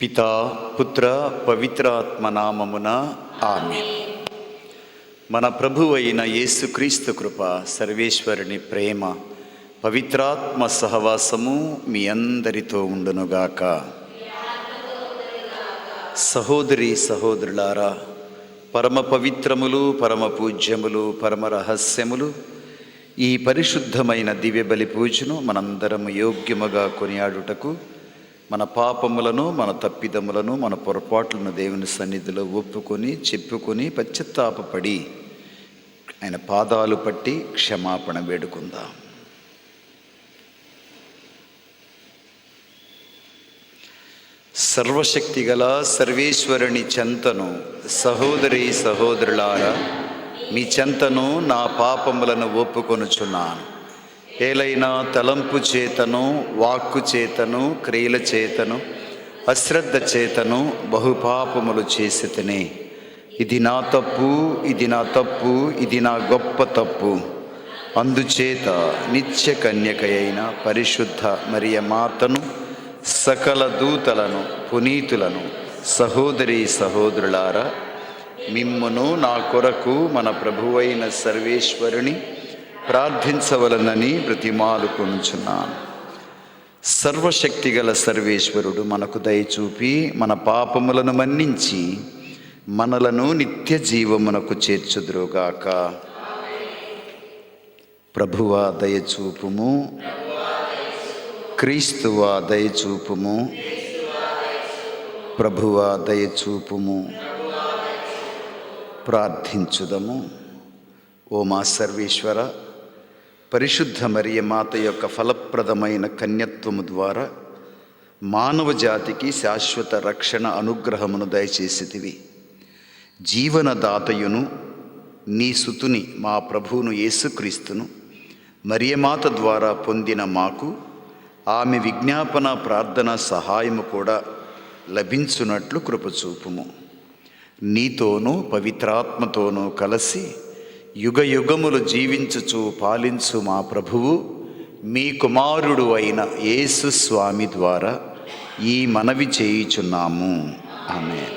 పితా పుత్ర పవిత్రాత్మ నామమున ఆమె మన ప్రభు అయిన యేసుక్రీస్తు కృప సర్వేశ్వరుని ప్రేమ పవిత్రాత్మ సహవాసము మీ అందరితో ఉండునుగాక. సహోదరి సహోదరులారా పరమ పవిత్రములు పరమ పూజ్యములు పరమ రహస్యములు ఈ పరిశుద్ధమైన దివ్య బలి పూజను మనందరం యోగ్యముగా కొనియాడుటకు మన పాపములను మన తప్పిదములను మన పొరపాట్లను దేవుని సన్నిధిలో ఒప్పుకొని చెప్పుకొని పశ్చత్తాపడి ఆయన పాదాలు పట్టి క్షమాపణ వేడుకుందాం. సర్వశక్తి గల సర్వేశ్వరుని చెంతను సహోదరి సహోదరులారా మీ చెంతను నా పాపములను ఒప్పుకొనుచున్నాను. ఏలైనా తలంపు చేతను వాక్కు చేతను క్రియల చేతను అశ్రద్ధ చేతను బహుపాపములు చేసి తినే. ఇది నా తప్పు ఇది నా తప్పు ఇది నా గొప్ప తప్పు. అందుచేత నిత్య కన్యకయైన పరిశుద్ధ మరియ మాతను సకల దూతలను పునీతులను సహోదరి సహోదరులారా మిమ్మును నా కొరకు మన ప్రభువైన సర్వేశ్వరుని ప్రార్థించవలనని బ్రతిమాలుకొనుచున్నాను సర్వశక్తిగల సర్వేశ్వరుడు మనకు దయచూపి మన పాపములను మన్నించి మనలను నిత్య జీవమునకు చేర్చుదురుగాక. ప్రభువా దయచూపుము క్రీస్తువా దయచూపుము ప్రభువా దయచూపుము ప్రార్థించుదము. ఓ మా సర్వేశ్వర పరిశుద్ధ మరియ మాత యొక్క ఫలప్రదమైన కన్యత్వము ద్వారా మానవ జాతికి శాశ్వత రక్షణ అనుగ్రహమును దయచేసితివి. జీవనదాతయును నీ సుతుని మా ప్రభువును యేసుక్రీస్తును మరియమాత ద్వారా పొందిన మాకు ఆమె విజ్ఞాపన ప్రార్థన సహాయము కూడా లభించున్నట్లు కృపచూపుము. నీతోనూ పవిత్రాత్మతోనూ కలిసి యుగ యుగములు జీవించుచు పాలించు మా ప్రభువు మీ కుమారుడు అయిన యేసు స్వామి ద్వారా ఈ మనవి చేయుచున్నాము. ఆమె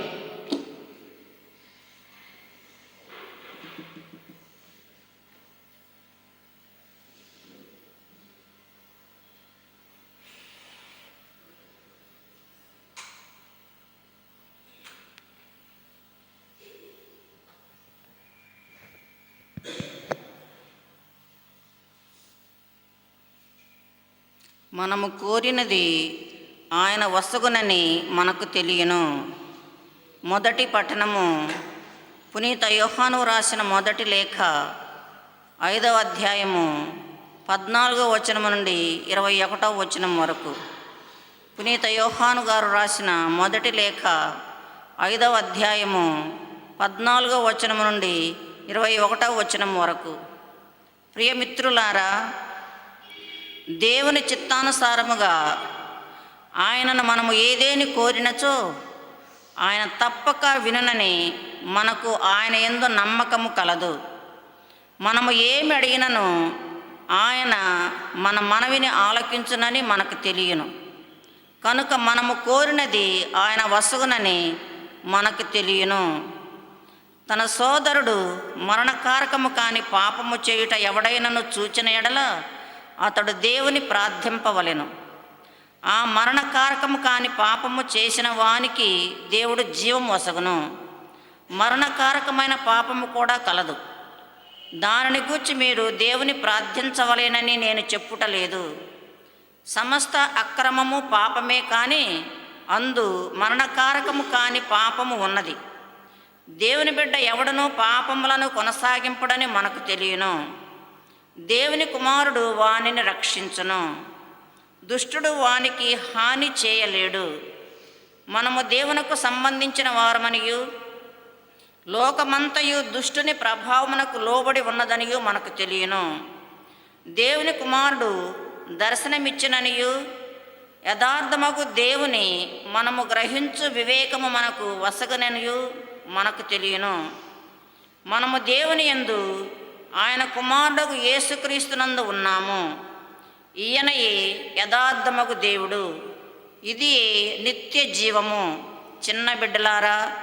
మనము కోరినది ఆయన వసగునని మనకు తెలియను. మొదటి పఠనము పునీత యోహాను రాసిన మొదటి లేఖ ఐదవ అధ్యాయము పద్నాలుగో వచనము నుండి ఇరవై ఒకటవ వచనం వరకు. పునీత యోహాను గారు రాసిన మొదటి లేఖ ఐదవ అధ్యాయము పద్నాలుగో వచనము నుండి ఇరవై ఒకటవ వచనం వరకు. ప్రియమిత్రులారా దేవుని చిత్తానుసారముగా ఆయనను మనము ఏదేని కోరినచో ఆయన తప్పక విననని మనకు ఆయన ఎందు నమ్మకము కలదు. మనము ఏమి అడిగినను ఆయన మన మనవిని ఆలకించునని మనకు తెలియను. కనుక మనము కోరినది ఆయన వసగునని మనకు తెలియను. తన సోదరుడు మరణకారకము కాని పాపము చేయుట ఎవడైనను చూచిన ఎడల అతడు దేవుని ప్రార్థింపవలెను. ఆ మరణకారకము కాని పాపము చేసిన వానికి దేవుడు జీవం వసగును. మరణకారకమైన పాపము కూడా కలదు. దానిని గూర్చి మీరు దేవుని ప్రార్థించవలేనని నేను చెప్పుటలేదు సమస్త అక్రమము పాపమే కానీ అందు మరణకారకము కాని పాపము ఉన్నది. దేవుని బిడ్డ ఎవడనూ పాపములను కొనసాగింపుడని మనకు తెలియను. దేవుని కుమారుడు వానిని రక్షించును. దుష్టుడు వానికి హాని చేయలేడు. మనము దేవునకు సంబంధించిన వారమనియు లోకమంతయు దుష్టుని ప్రభావమునకు లోబడి ఉన్నదనియు మనకు తెలియను. దేవుని కుమారుడు దర్శనమిచ్చిననియు యథార్థమగు దేవుని మనము గ్రహించు వివేకము మనకు వసగననియు మనకు తెలియను. మనము దేవుని యందు ఆయన కుమారుడకు యేసుక్రీస్తునందు ఉన్నాము. ఈయనయే యథార్థమగు దేవుడు. ఇది నిత్య జీవము. చిన్న బిడ్డలారా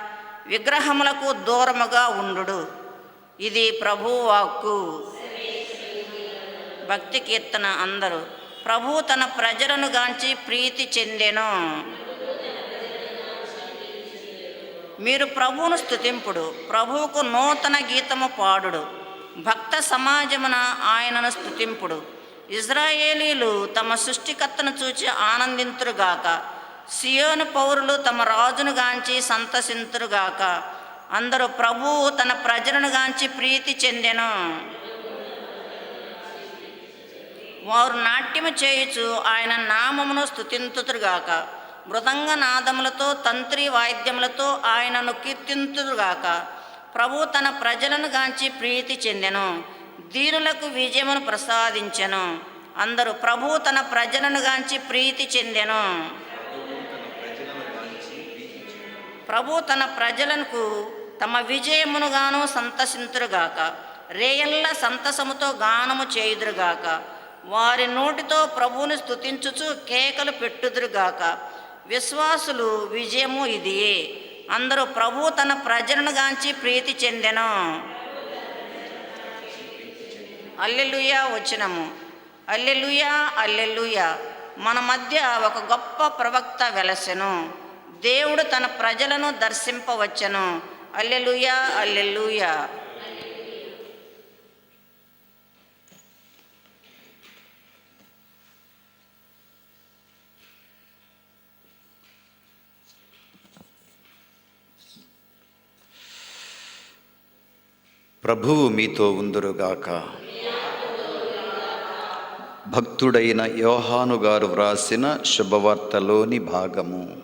విగ్రహములకు దూరముగా ఉండు ఇది ప్రభువాక్కు. భక్తి కీర్తన అందరూ ప్రభు తన ప్రజలను గాంచి ప్రీతి చెందెను. మీరు ప్రభువును స్తుతింపుడు ప్రభువుకు నూతన గీతము పాడుడు. భక్త సమాజమున ఆయనను స్థుతింపుడు ఇజ్రాయేలీలు తమ సృష్టికర్తను చూచి ఆనందింతురుగాక. సియోను పౌరులు తమ రాజును గాంచి సంతసింతురుగాక. అందరూ ప్రభువు తన ప్రజలను గాంచి ప్రీతి చెందెను. వారు నాట్యము చేయుచు ఆయన నామమును స్తుతింతురుగాక మృదంగ నాదములతో తంత్రి వాయిద్యములతో ఆయనను కీర్తింతురుగాక. ప్రభు తన ప్రజలను గాంచి ప్రీతి చెందెను దీనులకు విజయమును ప్రసాదించెను. అందరూ ప్రభు తన ప్రజలను గాంచి ప్రీతి చెందెను. ప్రభు తన ప్రజలకు తమ విజయమునుగాను సంతసింతురుగాక రేయల్ల సంతసముతో గానము చేయుదురుగాక వారి నోటితో ప్రభువుని స్థుతించుచు కేకలు పెట్టుదురుగాక విశ్వాసులు విజయము ఇదియే. అందరూ ప్రభు తన ప్రజలను గాంచి ప్రీతి చెందెను. అల్లెలుయా వచ్చినము అల్లెలుయా అల్లెలుయా. మన మధ్య ఒక గొప్ప ప్రవక్త వెలసెను. దేవుడు తన ప్రజలను దర్శింపవచ్చెను. Alleluia alleluia. ప్రభువు మీతో ఉందురుగాక. భక్తుడైన యోహాను గారు వ్రాసిన శుభవార్తలోని భాగము.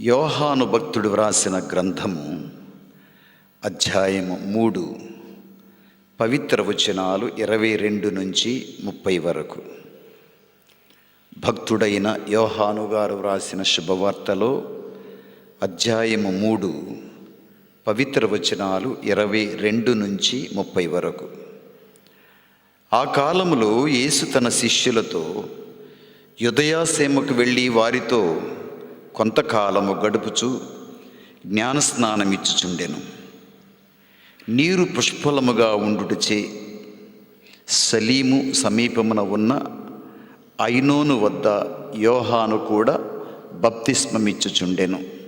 యోహాను భక్తుడు వ్రాసిన గ్రంథము అధ్యాయము మూడు పవిత్ర వచనాలు ఇరవై రెండు నుంచి ముప్పై వరకు. భక్తుడైన యోహాను గారు వ్రాసిన శుభవార్తలో అధ్యాయము మూడు పవిత్ర వచనాలు ఇరవై రెండు నుంచి ముప్పై వరకు. ఆ కాలములో యేసు తన శిష్యులతో యుదయాసేమకు వెళ్ళి వారితో కొంతకాలము గడుపుచు జ్ఞానస్నానమిచ్చుచుండెను. నీరు పుష్పలముగా ఉండుటచే సలీము సమీపమున ఉన్న ఐనోను వద్ద యోహాను కూడా బప్తిస్మమిచ్చుచుండెను.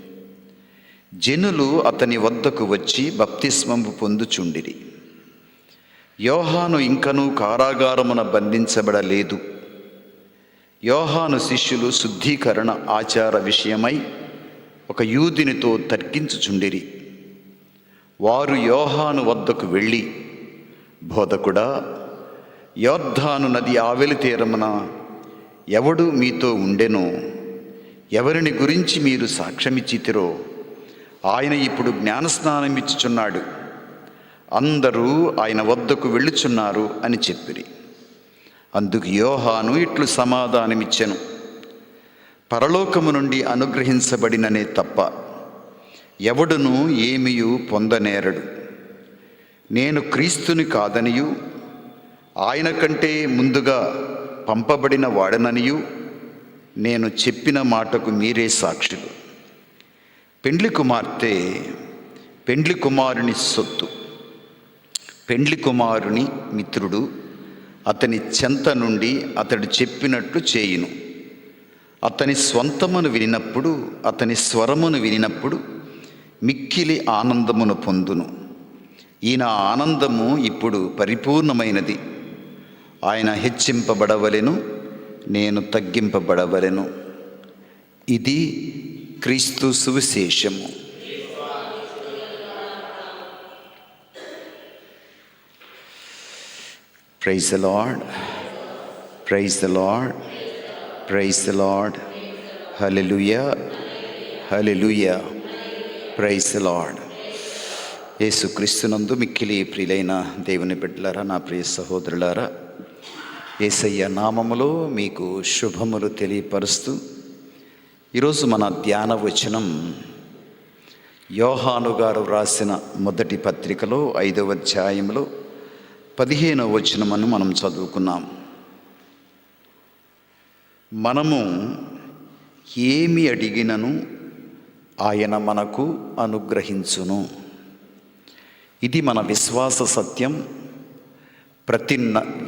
జనులు అతని వద్దకు వచ్చి బప్తిస్మము పొందుచుండిరి. యోహాను ఇంకనూ కారాగారమున బంధించబడలేదు. యోహాను శిష్యులు శుద్ధీకరణ ఆచార విషయమై ఒక యూదినితో తర్కించుచుండిరి. వారు యోహాను వద్దకు వెళ్ళి బోధకుడా యోర్ధాను నది ఆవెలి తీరమున ఎవడు మీతో ఉండెనో ఎవరిని గురించి మీరు సాక్ష్యమిచ్చితిరో ఆయన ఇప్పుడు జ్ఞానస్నానం ఇచ్చుచున్నాడు. అందరూ ఆయన వద్దకు వెళ్ళుచున్నారు అని చెప్పిరి. అందుకు యోహాను ఇట్లు సమాధానమిచ్చెను. పరలోకము నుండి అనుగ్రహించబడిననే తప్ప ఎవడును ఏమియు పొందనేరడు. నేను క్రీస్తుని కాదనియు ఆయన కంటే ముందుగా పంపబడిన వాడననియు నేను చెప్పిన మాటకు మీరే సాక్షులు. పెండ్లి కుమార్తె పెండ్లి కుమారుని సొత్తు. పెండ్లి కుమారుని మిత్రుడు అతని చెంత నుండి అతడు చెప్పినట్లు చేయును. అతని స్వంతమును వినినప్పుడు అతని స్వరమును వినినప్పుడు మిక్కిలి ఆనందమును పొందును. ఈయన ఆనందము ఇప్పుడు పరిపూర్ణమైనది. ఆయన హెచ్చింపబడవలెను నేను తగ్గింపబడవలెను. ఇది క్రీస్తు సువిశేషము praise the Lord praise the Lord praise the Lord hallelujah hallelujah praise the Lord యేసుక్రీస్తునందు మిక్కిలి ప్రియులైన దేవుని బిడ్డలారా నా ప్రియ సహోదరులారా ఏసయ్య నామములో మీకు శుభములు తెలియపరుస్తూ ఈరోజు మన ధ్యాన వచనం యోహాను గారు వ్రాసిన మొదటి పత్రికలో ఐదవ అధ్యాయంలో పదిహేనవ వచనమని మనం చదువుకున్నాం. మనము ఏమి అడిగినను ఆయన మనకు అనుగ్రహించును. ఇది మన విశ్వాస సత్యం ప్రతి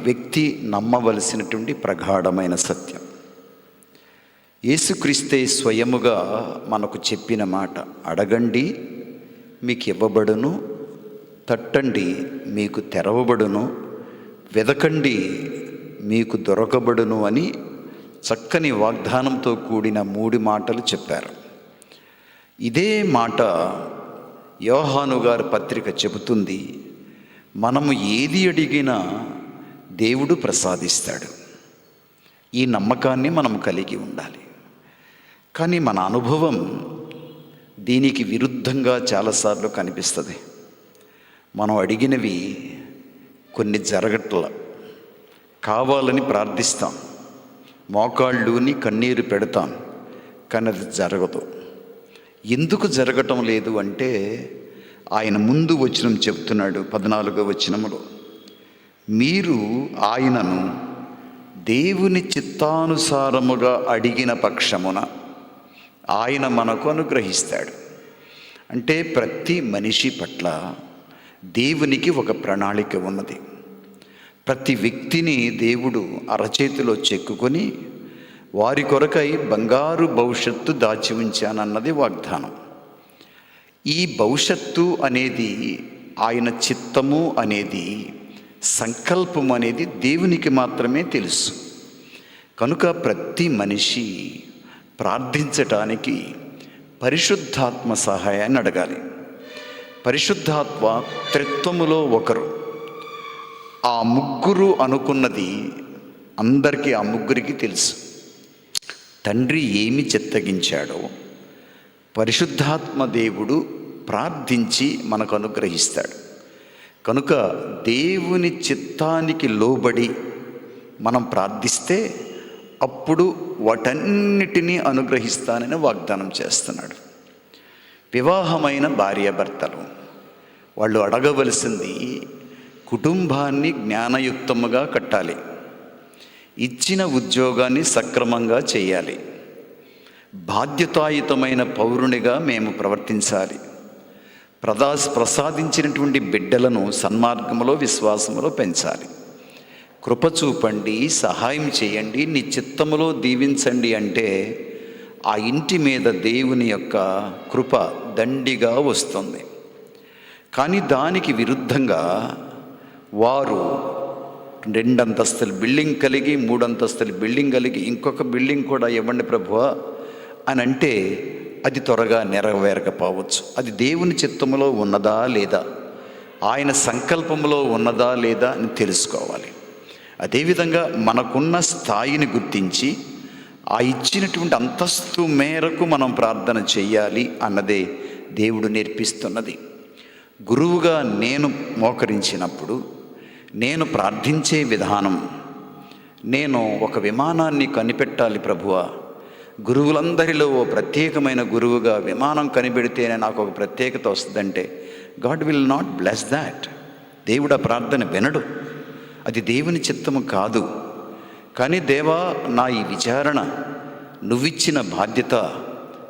వ్యక్తి నమ్మవలసినటువంటి ప్రగాఢమైన సత్యం. యేసుక్రీస్తే స్వయముగా మనకు చెప్పిన మాట అడగండి మీకు ఇవ్వబడును తట్టండి మీకు తెరవబడును వెదకండి మీకు దొరకబడును అని చక్కని వాగ్దానంతో కూడిన మూడు మాటలు చెప్పారు. ఇదే మాట యోహాను గారి పత్రిక చెబుతుంది మనము ఏది అడిగినా దేవుడు ప్రసాదిస్తాడు. ఈ నమ్మకాన్ని మనం కలిగి ఉండాలి. కానీ మన అనుభవం దీనికి విరుద్ధంగా చాలాసార్లు కనిపిస్తుంది. మనం అడిగినవి కొన్ని జరగట్ల. కావాలని ప్రార్థిస్తాం. మోకాళ్ళుని కన్నీరు పెడతాం. కానీ అది జరగదు. ఎందుకు జరగటం లేదు అంటే ఆయన ముందు వచనం చెప్తున్నాడు పద్నాలుగో వచనములో. మీరు ఆయనను దేవుని చిత్తానుసారముగా అడిగిన పక్షమున ఆయన మనకు అనుగ్రహిస్తాడు. అంటే ప్రతి మనిషి పట్ల దేవునికి ఒక ప్రణాళిక ఉన్నది. ప్రతి వ్యక్తిని దేవుడు అరచేతిలో చెక్కుకొని వారి కొరకై బంగారు భవిష్యత్తు దాచి ఉంచానన్నది వాగ్దానం. ఈ భవిష్యత్తు అనేది ఆయన చిత్తము అనేది సంకల్పం అనేది దేవునికి మాత్రమే తెలుసు. కనుక ప్రతి మనిషి ప్రార్థించటానికి పరిశుద్ధాత్మ సహాయాన్ని అడగాలి. పరిశుద్ధాత్మ త్రిత్వములో ఒకరు. ఆ ముగ్గురు అనుకున్నది అందరికీ ఆ ముగ్గురికి తెలుసు. తండ్రి ఏమి చెత్తగించాడో పరిశుద్ధాత్మ దేవుడు ప్రార్థించి మనకు అనుగ్రహిస్తాడు. కనుక దేవుని చిత్తానికి లోబడి మనం ప్రార్థిస్తే అప్పుడు వాటన్నిటినీ అనుగ్రహిస్తానని వాగ్దానం చేస్తున్నాడు. వివాహమైన భార్యాభర్తలు వాళ్ళు అడగవలసింది కుటుంబాన్ని జ్ఞానయుక్తముగా కట్టాలి ఇచ్చిన ఉద్యోగాన్ని సక్రమంగా చేయాలి బాధ్యతాయుతమైన పౌరునిగా మేము ప్రవర్తించాలి. ప్రదా ప్రసాదించినటువంటి బిడ్డలను సన్మార్గంలో విశ్వాసములో పెంచాలి. కృప చూపండి సహాయం చేయండి నీ చిత్తములో దీవించండి అంటే ఆ ఇంటి మీద దేవుని యొక్క కృప దండిగా వస్తుంది. కానీ దానికి విరుద్ధంగా వారు రెండంతస్తుల బిల్డింగ్ కలిగి మూడంతస్తుల బిల్డింగ్ కలిగి ఇంకొక బిల్డింగ్ కూడా ఇవ్వండి ప్రభువ అని అంటే అది త్వరగా నెరవేరకపోవచ్చు. అది దేవుని చిత్తములో ఉన్నదా లేదా ఆయన సంకల్పంలో ఉన్నదా లేదా అని తెలుసుకోవాలి. అదేవిధంగా మనకున్న స్థాయిని గుర్తించి ఆ ఇచ్చినటువంటి అంతస్తు మేరకు మనం ప్రార్థన చేయాలి అన్నదే దేవుడు నేర్పిస్తున్నది. గురువుగా నేను మోకరించినప్పుడు నేను ప్రార్థించే విధానం నేను ఒక విమానాన్ని కనిపెట్టాలి ప్రభువా. గురువులందరిలో ఓ ప్రత్యేకమైన గురువుగా విమానం కనిపెడితేనే నాకు ఒక ప్రత్యేకత వస్తుందంటే God will not bless that. దేవుడు ఆ ప్రార్థన వినడు. అది దేవుని చిత్తము కాదు. కానీ దేవా నా ఈ విచారణ నువ్విచ్చిన బాధ్యత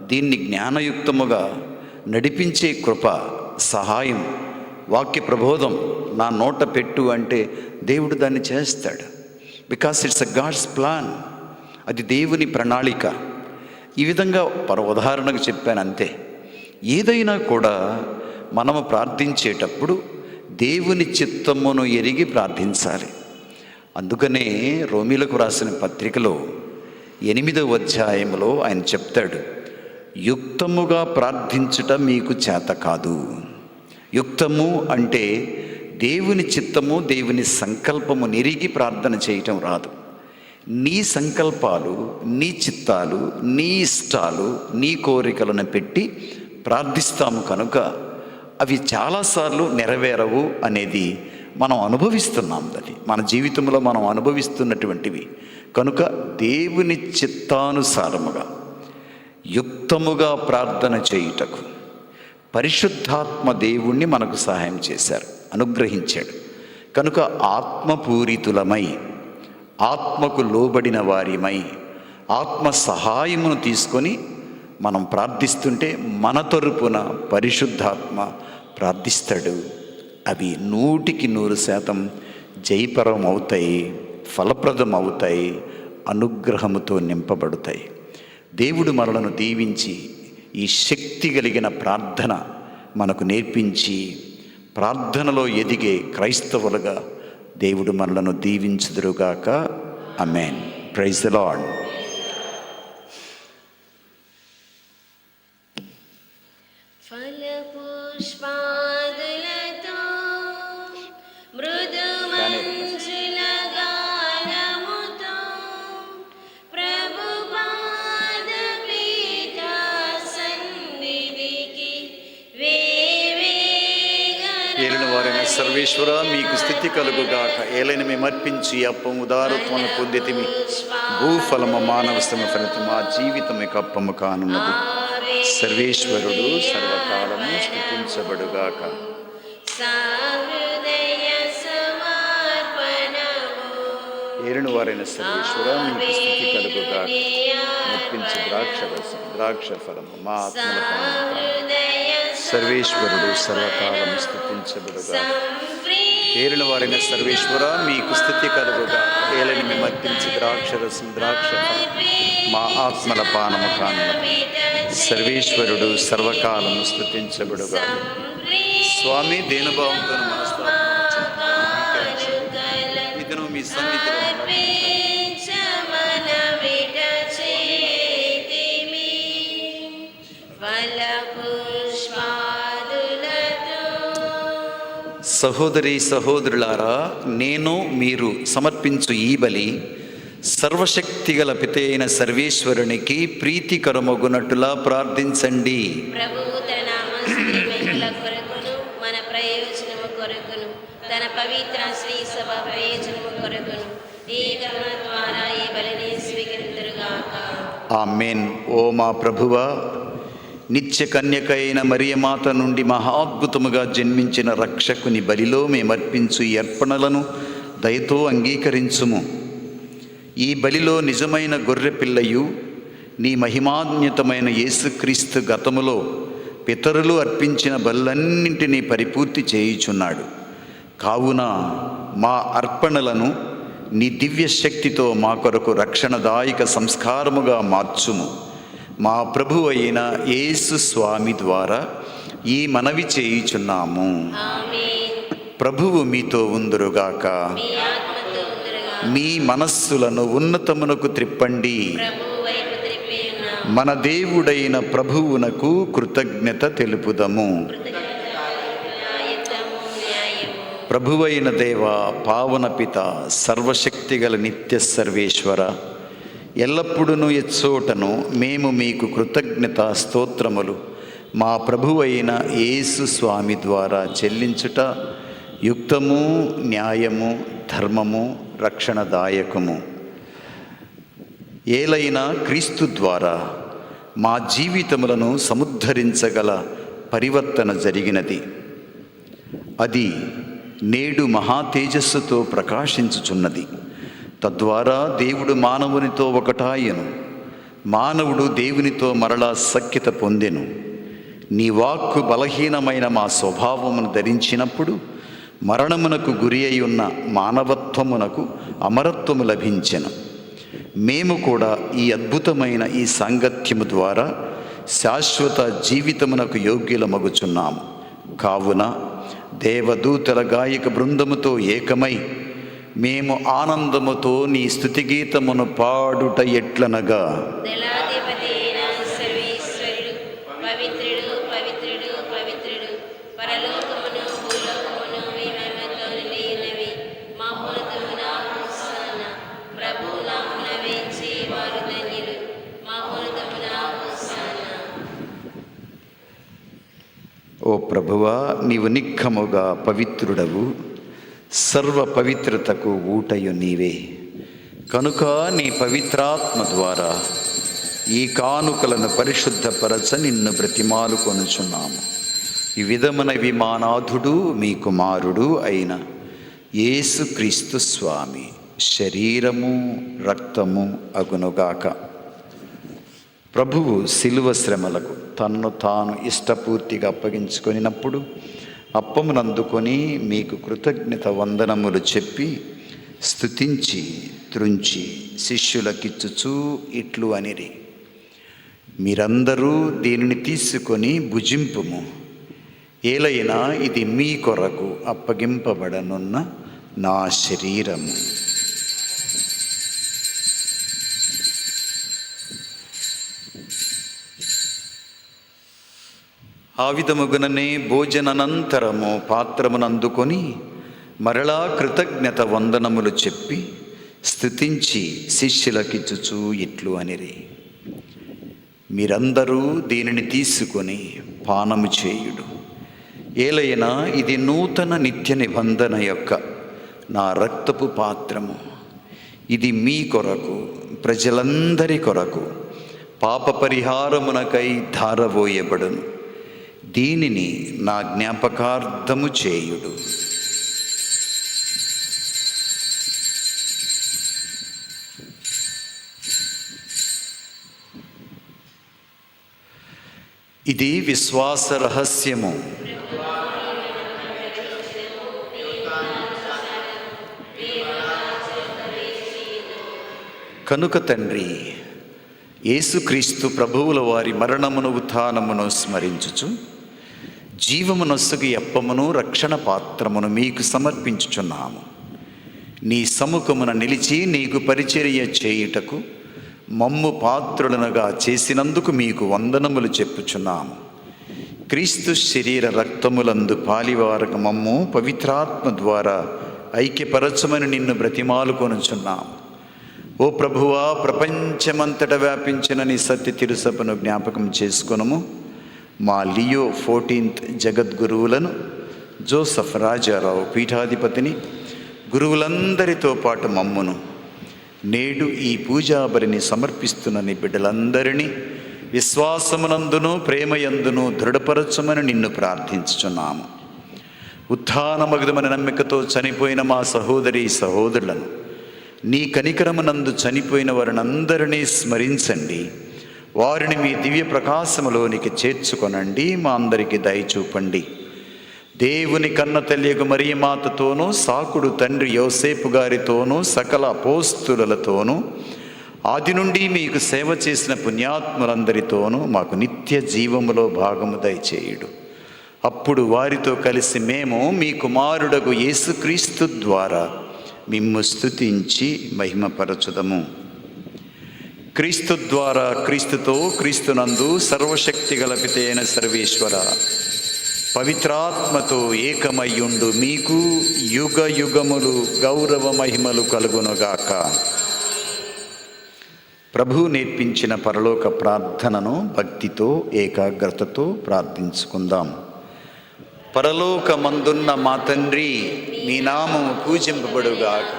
దీన్ని జ్ఞానయుక్తముగా నడిపించే కృప సహాయం వాక్య ప్రబోధం నా నోట పెట్టు అంటే దేవుడు దాన్ని చేస్తాడు. Because it's a God's plan అది దేవుని ప్రణాళిక. ఈ విధంగా పర ఉదాహరణకు చెప్పాను అంతే. ఏదైనా కూడా మనము ప్రార్థించేటప్పుడు దేవుని చిత్తమును ఎరిగి ప్రార్థించాలి. అందుకనే రోమిలకు రాసిన పత్రికలో ఎనిమిదవ అధ్యాయంలో ఆయన చెప్తాడు యుక్తముగా ప్రార్థించుట మీకు చేత కాదు. యుక్తము అంటే దేవుని చిత్తము దేవుని సంకల్పము నిరిగి ప్రార్థన చేయటం రాదు. నీ సంకల్పాలు నీ చిత్తాలు నీ ఇష్టాలు నీ కోరికలను పెట్టి ప్రార్థిస్తాము కనుక అవి చాలాసార్లు నెరవేరవు అనేది మనం అనుభవిస్తున్నాం దాన్ని మన జీవితంలో మనం అనుభవిస్తున్నటువంటివి. కనుక దేవుని చిత్తానుసారముగా యుక్తముగా ప్రార్థన చేయుటకు పరిశుద్ధాత్మ దేవుణ్ణి మనకు సహాయం చేశారు అనుగ్రహించాడు. కనుక ఆత్మపూరితులమై ఆత్మకు లోబడిన వారిమై ఆత్మ సహాయమును తీసుకొని మనం ప్రార్థిస్తుంటే మన తరపున పరిశుద్ధాత్మ ప్రార్థిస్తాడు. అవి నూటికి నూరు శాతం జయపరం అవుతాయి ఫలప్రదం అవుతాయి అనుగ్రహముతో నింపబడతాయి. దేవుడు మనలను దీవించి ఈ శక్తి కలిగిన ప్రార్థన మనకు నేర్పించి ప్రార్థనలో ఎదిగే క్రైస్తవులుగా దేవుడు మనలను దీవించుదురుగాక. అమెన్ ప్రైజ్ లాడ్ ఫలపు ఫలపుష్పాదులతో మృదు మంజుల గానముతో ప్రభు పాద పీఠ సన్నిధికి ఏలిన వారైన సర్వేశ్వర మీకు స్థితి కలుగుగాక. ఏలైన మేము అర్పించి అప్పము ఉదారత్వం పొందితిమి. భూఫలము మానవస్తమ ఫలితం మా జీవితం ఇక అప్పము కానున్నది. సర్వేశ్వరుడు సర్వకాలము స్థుతించబడుగాక. ఏలిన వారైన సర్వేశ్వర మీకు స్థితి కలుగుగాక. నర్పించి ద్రాక్ష ద్రాక్ష ఫలము మా ఆత్మల సర్వేశ్వరుడు సర్వకాలం స్థుతించబడుగాక. సంప్రీతి ఏలిన వారైన సర్వేశ్వర మీకు స్థితి కలుగుగా ఏలని మేము అర్పించి ద్రాక్ష రసం ద్రాక్ష ఫలం మా ఆత్మల పానము కానున్నది. సర్వేశ్వరుడు సర్వకాలము స్థుతించబడు స్వామి దేనుభావంతో ఇతను మీ సన్నిధిలో సహోదరి సహోదరులారా నేను మీరు సమర్పించు ఈ బలి సర్వశక్తిగల పితే అయిన సర్వేశ్వరునికి ప్రీతికరమగునట్టులా ప్రార్థించండి. ప్రభువు తన నామస్తుని మహిమల కొరకును మన ప్రయోజనము కొరకును తన పవిత్ర శ్రీ సభ ప్రయోజనము కొరకును ఈ కరుణ ద్వారా ఈ బలిని స్వీకరించరుగాక ఆమెన్. ఓ మా ప్రభువా నిత్య కన్యకైన మరియమాత నుండి మహాద్భుతముగా జన్మించిన రక్షకుని బలిలో మేమర్పించు ఈ అర్పణలను దయతో అంగీకరించుము. ఈ బలిలో నిజమైన గొర్రె పిల్లయు నీ మహిమాన్యతమైన యేసుక్రీస్తు గతములో పితరులు అర్పించిన బలన్నింటినీ పరిపూర్తి చేయుచున్నాడు. కావున మా అర్పణలను నీ దివ్య శక్తితో మా కొరకు రక్షణదాయక సంస్కారముగా మార్చుము. మా ప్రభు అయిన యేసు స్వామి ద్వారా ఈ మనవి చేయుచున్నాము. ప్రభువు మీతో ఉందురుగాక. మీ మనస్సులను ఉన్నతమునకు త్రిప్పండి. మన దేవుడైన ప్రభువునకు కృతజ్ఞత తెలుపుదము. ప్రభువైన దేవ పావన పిత సర్వశక్తిగల నిత్య సర్వేశ్వర ఎల్లప్పుడూ ఎచ్చోటను మేము మీకు కృతజ్ఞత స్తోత్రములు. మా ప్రభువైన యేసు స్వామి ద్వారా చెల్లించుట యుక్తము న్యాయము ధర్మము రక్షణదాయకము. ఏలైనా క్రీస్తు ద్వారా మా జీవితములను సముద్ధరించగల పరివర్తన జరిగినది. అది నేడు మహా తేజస్సుతో ప్రకాశించుచున్నది. తద్వారా దేవుడు మానవునితో ఒకటాయను. మానవుడు దేవునితో మరలా సఖ్యత పొందెను. నీ వాక్కు బలహీనమైన మా స్వభావమును ధరించినప్పుడు మరణమునకు గురి అయి ఉన్న మానవత్వమునకు అమరత్వము లభించెను. మేము కూడా ఈ అద్భుతమైన ఈ సాంగత్యము ద్వారా శాశ్వత జీవితమునకు యోగ్యులమగుచున్నాము. కావున దేవదూతల గాయక బృందముతో ఏకమై మేము ఆనందముతో నీ స్థుతిగీతమును పాడుట ఎట్లనగా? ఓ ప్రభువా నీవు నిఖముగా పవిత్రుడవు. సర్వ పవిత్రతకు ఊటయు నీవే. కనుక నీ పవిత్రాత్మ ద్వారా ఈ కానుకలను పరిశుద్ధపరచ నిన్ను బ్రతిమాలు కొనుచున్నాము. ఈ విధమున విమానాథుడు మీ కుమారుడు అయిన యేసుక్రీస్తు స్వామి. శరీరము రక్తము అగునుగాక. ప్రభువు శిలువ శ్రమలకు తన్ను తాను ఇష్టపూర్తిగా అప్పగించుకొనినప్పుడు అప్పమునందుకొని మీకు కృతజ్ఞత వందనములు చెప్పి స్థుతించి త్రుంచి శిష్యులకిచ్చుచూ ఇట్లు అనిరి. మీరందరూ దీనిని తీసుకొని భుజింపుము. ఏలైనా ఇది మీ కొరకు అప్పగింపబడనున్న నా శరీరము. ఆ విధముగుననే భోజననంతరము పాత్రమునందుకొని మరలా కృతజ్ఞత వందనములు చెప్పి స్థుతించి శిష్యులకిచ్చుచూ ఇట్లు అనిరి. మీరందరూ దీనిని తీసుకొని పానము చేయుడు. ఏలైనా ఇది నూతన నిత్య నిబంధన యొక్క నా రక్తపు పాత్రము. ఇది మీ కొరకు ప్రజలందరి కొరకు పాప పరిహారమునకై ధారబోయబడును. దీనిని నా జ్ఞాపకార్థము చేయుడు. ఇది విశ్వాస రహస్యము. కనుక తండ్రి యేసుక్రీస్తు ప్రభువుల వారి మరణమును ఉత్థానమును స్మరించుచు జీవమునొసగి అప్పమును రక్షణ పాత్రమును మీకు సమర్పించుచున్నాము. నీ సముఖమున నిలిచి నీకు పరిచర్య చేయుటకు మమ్ము పాత్రులనుగా చేసినందుకు మీకు వందనములు చెప్పుచున్నాము. క్రీస్తు శరీర రక్తములందు పాలివారక మమ్ము పవిత్రాత్మ ద్వారా ఐక్యపరచమని నిన్ను బ్రతిమాలుకొనుచున్నాము ఓ ప్రభువా ప్రపంచమంతట వ్యాపించిన నీ సత్య తిరుసభను జ్ఞాపకం చేసుకొనము. మా లియో ఫోర్టీన్త్ జగద్గురువులను జోసఫ్ రాజారావు పీఠాధిపతిని గురువులందరితో పాటు మమ్మును. నేడు ఈ పూజాబలిని సమర్పిస్తున్న బిడ్డలందరినీ విశ్వాసమునందును ప్రేమయందును దృఢపరచమని నిన్ను ప్రార్థించుచున్నాము. ఉత్థానమగ్ధమైన నమ్మికతో చనిపోయిన మా సహోదరి సహోదరులను నీ కనికరమునందు చనిపోయిన వారినందరినీ స్మరించండి. వారిని మీ దివ్య ప్రకాశములోనికి చేర్చుకొనండి మా అందరికీ దయచూపండి దేవుని కన్న తెలియకు మరియ మాతతోనూ సాకుడు తండ్రి యోసేపు గారితోనూ సకల పోస్తులతోనూ ఆది నుండి మీకు సేవ చేసిన పుణ్యాత్ములందరితోనూ మాకు నిత్య జీవములో భాగము దయచేయుడు. అప్పుడు వారితో కలిసి మేము మీ కుమారుడకు యేసుక్రీస్తు ద్వారా మిమ్ము స్థుతించి మహిమపరచుదము. క్రీస్తు ద్వారా క్రీస్తుతో క్రీస్తునందు సర్వశక్తి గలపితే అయిన సర్వేశ్వర పవిత్రాత్మతో ఏకమయ్యుండు మీకు యుగ యుగములు గౌరవ మహిమలు కలుగునుగాక. ప్రభు నేర్పించిన పరలోక ప్రార్థనను భక్తితో ఏకాగ్రతతో ప్రార్థించుకుందాం. పరలోకమందున్న మా తండ్రి మీ నామము పూజింపబడుగాక.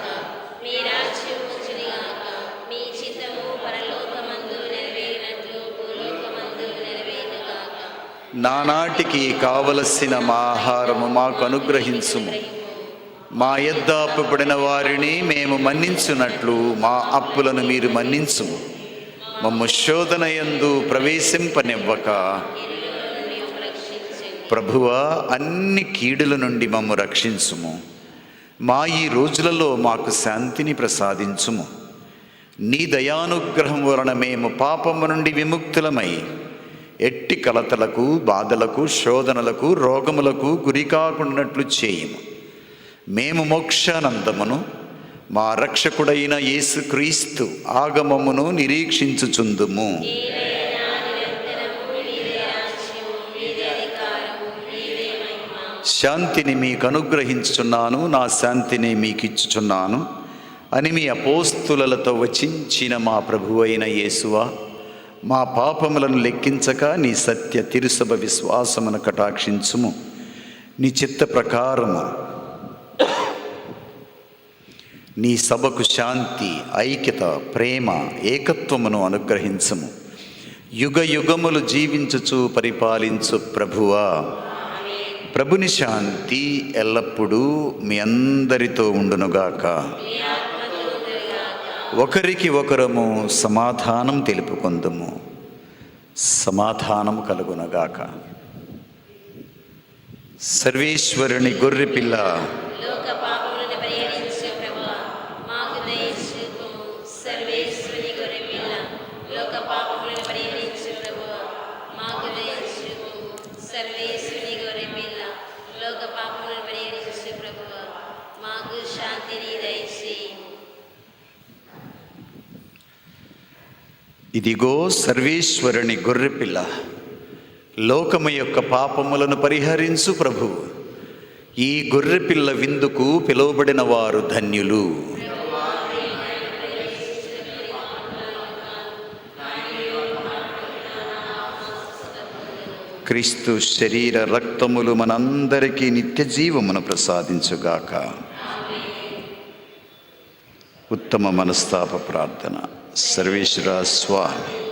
నానాటికి కావలసిన మా ఆహారము మాకు అనుగ్రహించుము. మా యొద్ద వారిని మేము మన్నించున్నట్లు మా అప్పులను మీరు మన్నించుము. మమ్ము శోధన యందు ప్రవేశింపనివ్వక. ప్రభువా అన్ని కీడుల నుండి మమ్ము రక్షించుము. మా ఈ రోజులలో మాకు శాంతిని ప్రసాదించుము. నీ దయానుగ్రహం వలన మేము పాపము నుండి విముక్తులమై ఎట్టి కలతలకు బాధలకు శోధనలకు రోగములకు గురి చేయము. మేము మోక్షానందమును మా రక్షకుడైన యేసుక్రీస్తు ఆగమమును నిరీక్షించుచుందుము. శాంతిని మీకు అనుగ్రహించుచున్నాను నా శాంతిని మీకు ఇచ్చుచున్నాను అని మీ అపోస్తులతో వచించిన మా ప్రభువైన యేసువా మా పాపములను లెక్కించక నీ సత్య తిరుసభ విశ్వాసమును కటాక్షించుము. నీ చిత్త ప్రకారము నీ సభకు శాంతి ఐక్యత ప్రేమ ఏకత్వమును అనుగ్రహించము. యుగ యుగములు జీవించుచు పరిపాలించు ప్రభువా. ప్రభుని శాంతి ఎల్లప్పుడూ మీ అందరితో ఉండునుగాక. ఒకరికి ఒకరము సమాధానం తెలుపుకుందుము. సమాధానం కలుగునగాక. సర్వేశ్వరుని గొర్రె పిల్ల లోక పాపములను పరిహరించు ప్రభువా మాకు దయచూపుము సర్వేశ్వరి గొర్రె పిల్ల లోక పాపములను పరిహరించు ప్రభువా మాకు దయచూపుము సర్వేశ్వరి గొర్రె పిల్ల లోక పాపములను పరిహరించు ప్రభువా మాకు శాంతిని దయచేయము ఇదిగో సర్వేశ్వరుని గొర్రెపిల్ల లోకము యొక్క పాపములను పరిహరించు ప్రభు. ఈ గొర్రెపిల్ల విందుకు పిలువబడిన వారు ధన్యులు. క్రీస్తు శరీర రక్తములు మనందరికీ నిత్య జీవమును ప్రసాదించుగాక. ఉత్తమ మనస్తాప ప్రార్థన. సర్వేశ్వర స్వామి.